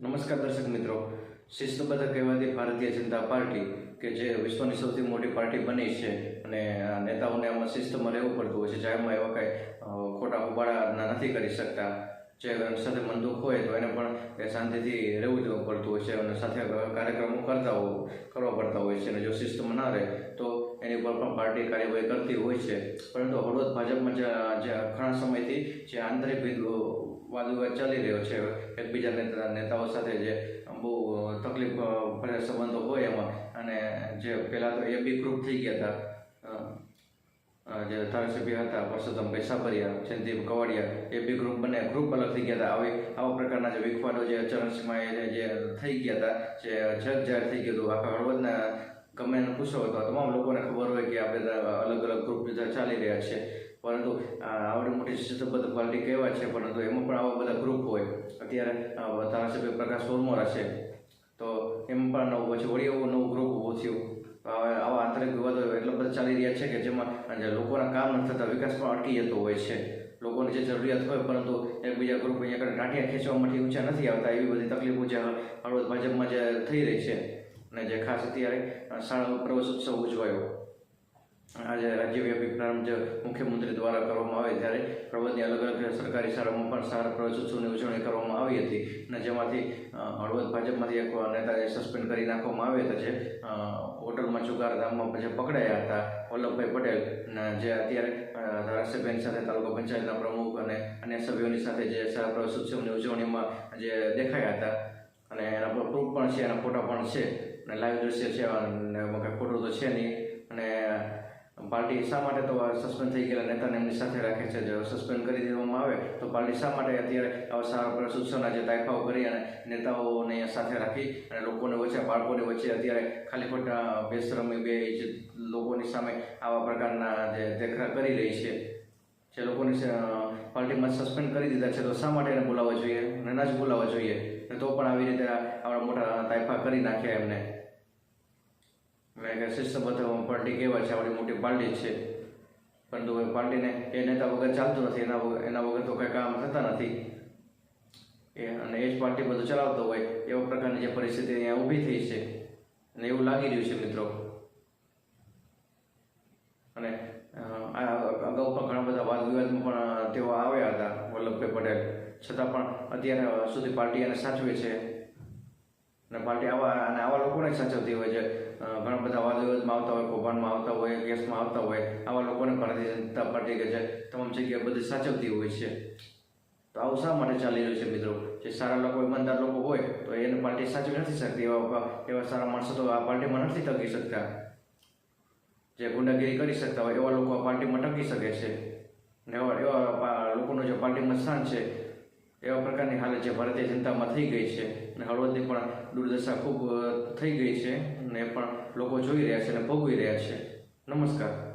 નમસ્કાર દર્શક મિત્રો. શિસ્તબદ્ધ કહેવાતી ભારતીય જનતા પાર્ટી કે જે વિશ્વની સૌથી મોટી પાર્ટી બની છે અને નેતાઓને આમાં શિસ્તમાં રહેવું પડતું હોય છે. જાહેરમાં એવા કાંઈ ખોટા ઉબાળા નથી કરી શકતા. જે સાથે મનદુખ હોય તો એને પણ એ શાંતિથી રહેવું જવું પડતું હોય છે અને સાથે કાર્યક્રમો કરતા હોય કરવા પડતા હોય છે અને જો શિસ્તમાં ના રહે તો એની ઉપર પણ પાર્ટી કાર્યવાહી કરતી હોય છે. પરંતુ હળવદ ભાજપમાં જે ઘણા સમયથી જે આંતરિક વિદ- વાદ વિવાદ ચાલી રહ્યો છે. એકબીજા નેતા, નેતાઓ સાથે જે બહુ તકલીફ ભર્યા સંબંધો હોય એમાં. અને જે પહેલાં તો એ બી ગ્રુપ થઈ ગયા હતા. જે ધારાસભ્ય હતા Parsottambhai Sabariya Jayantibhai Kavadiya, A B group બને ગ્રુપ અલગ થઈ ગયા હતા. આવી, આવા પ્રકારના જે વિખવાડો જે ચરણસિંહમાં જે થઈ ગયા હતા, જે જગ જાહેર થઈ ગયું હતું. આખા હળવદના ગમે પૂછો તો તમામ લોકોને ખબર હોય કે આપણે અલગ અલગ ગ્રુપ ચાલી રહ્યા છે. પરંતુ આવડી મોટી શિસ્તબદ્ધ પાર્ટી કહેવાય છે? પરંતુ એમાં પણ આવા બધા ગ્રુપ હોય. અત્યારે ધારાસભ્ય પ્રકાશ સોરમોરા છે તો એમાં પણ નવું પછી વળી એવું નવું ગ્રુપ ઊભું થયું. આવા આંતરિક વિવાદો એટલા બધા ચાલી રહ્યા છે કે જેમાં લોકોના કામ નથી થતા, વિકાસ પણ અટકી જતો હોય છે. લોકોની જે જરૂરિયાત હોય, પરંતુ એકબીજા ગ્રુપ અહીંયા આગળ ટાંટિયા ખેંચવામાંથી ઊંચા નથી આવતા, એવી બધી તકલીફો જે હળવદ ભાજપમાં જે થઈ રહી છે. અને જે ખાસ અત્યારે શાળા પ્રવેશ ઉત્સવ ઉજવાયો. આજે રાજ્યવ્યાપી પ્રારંભ મુખ્યમંત્રી દ્વારા કરવામાં આવે ત્યારે હળવદની અલગ અલગ સરકારી શાળામાં પણ સારા પ્રવચોત્સવની ઉજવણી કરવામાં આવી હતી. અને જેમાંથી હળવદ ભાજપમાંથી એક નેતાને સસ્પેન્ડ કરી નાખવામાં આવ્યા હતા, જે હોટલમાં ચુકારધામમાં જે પકડાયા હતા, વલ્લભભાઈ પટેલ. જે અત્યારે ધારાસભ્યની સાથે તાલુકા પંચાયતના પ્રમુખ અને અન્ય સભ્યોની સાથે જે સારા પ્રવચોત્સવની ઉજવણીમાં જે દેખાયા હતા. અને એના પર પ્રૂફ પણ છે, એના ફોટા પણ છે. અને લાઈવ દ્રશ્ય છે, અને ખોટું તો છે નહીં. અને પાર્ટી શા માટે તો સસ્પેન્ડ થઈ ગયેલા નેતાને એમની સાથે રાખે છે? જો સસ્પેન્ડ કરી દેવામાં આવે, તો પાર્ટી શા માટે અત્યારે સારા પ્રસૂત્સવના જે દાયકાઓ કરી અને નેતાઓને સાથે રાખી અને લોકોને વચ્ચે, બાળકોની વચ્ચે અત્યારે ખાલી ખોટા બેશરમી બે લોકોની સામે આવા પ્રકારના જે દેખરા કરી રહી છે. જે લોકોની પાર્ટીમાં સસ્પેન્ડ કરી દીધા છે, તો શા માટે એને બોલાવવા જોઈએ? અને ના જ બોલાવવા જોઈએ? તો પણ આવી રીતે આપણા મોટા તાયફા કરી નાખ્યા એમને. એટલે કે શિસ્તબદ્ધ પાર્ટી કહેવાય છે, આપણી મોટી પાર્ટી છે. પરંતુ એ પાર્ટીને એ નેતા વગર ચાલતું નથી, એના વગર એના વગર તો કંઈ કામ થતા નથી. એ અને એ જ પાર્ટી બધું ચલાવતો હોય, એવા પ્રકારની જે પરિસ્થિતિ અહીંયા ઊભી થઈ છે. અને એવું લાગી રહ્યું છે મિત્રો. અને અગાઉ પણ ઘણા બધા વાદ વિવાદમાં પણ તેઓ આવ્યા હતા, વલ્લભભાઈ પટેલ. છતાં પણ અત્યારે સુધી પાર્ટી એને સાચવે છે. અને પાર્ટી આવા અને આવા લોકોને સાચવતી હોય છે. ઘણા બધા વાદ આવતા હોય, કૌભાંડમાં આવતા હોય કેસમાં આવતા હોય, આવા લોકોને ભારતીય જનતા પાર્ટી કે જે તમામ જગ્યાએ બધી સાચવતી હોય છે. તો આવું શા માટે ચાલી રહ્યું છે મિત્રો? જે સારા લોકો, ઈમાનદાર લોકો હોય, તો એને પાર્ટી સાચવી નથી શકતી. એવા એવા સારા માણસો તો આ પાર્ટીમાં નથી ટકી શકતા. જે ગુંડાગીરી કરી શકતા હોય, એવા લોકો આ પાર્ટીમાં ટકી શકે છે. ને એવા એવા લોકોનું જે પાર્ટીમાં સ્થાન છે એવા પ્રકારની હાલત જે ભારતીય જનતામાં થઈ ગઈ છે અને હળવદની પણ દુર્દશા ખૂબ થઈ ગઈ છે અને પણ લોકો જોઈ રહ્યા છે અને ભોગવી રહ્યા છે. નમસ્કાર.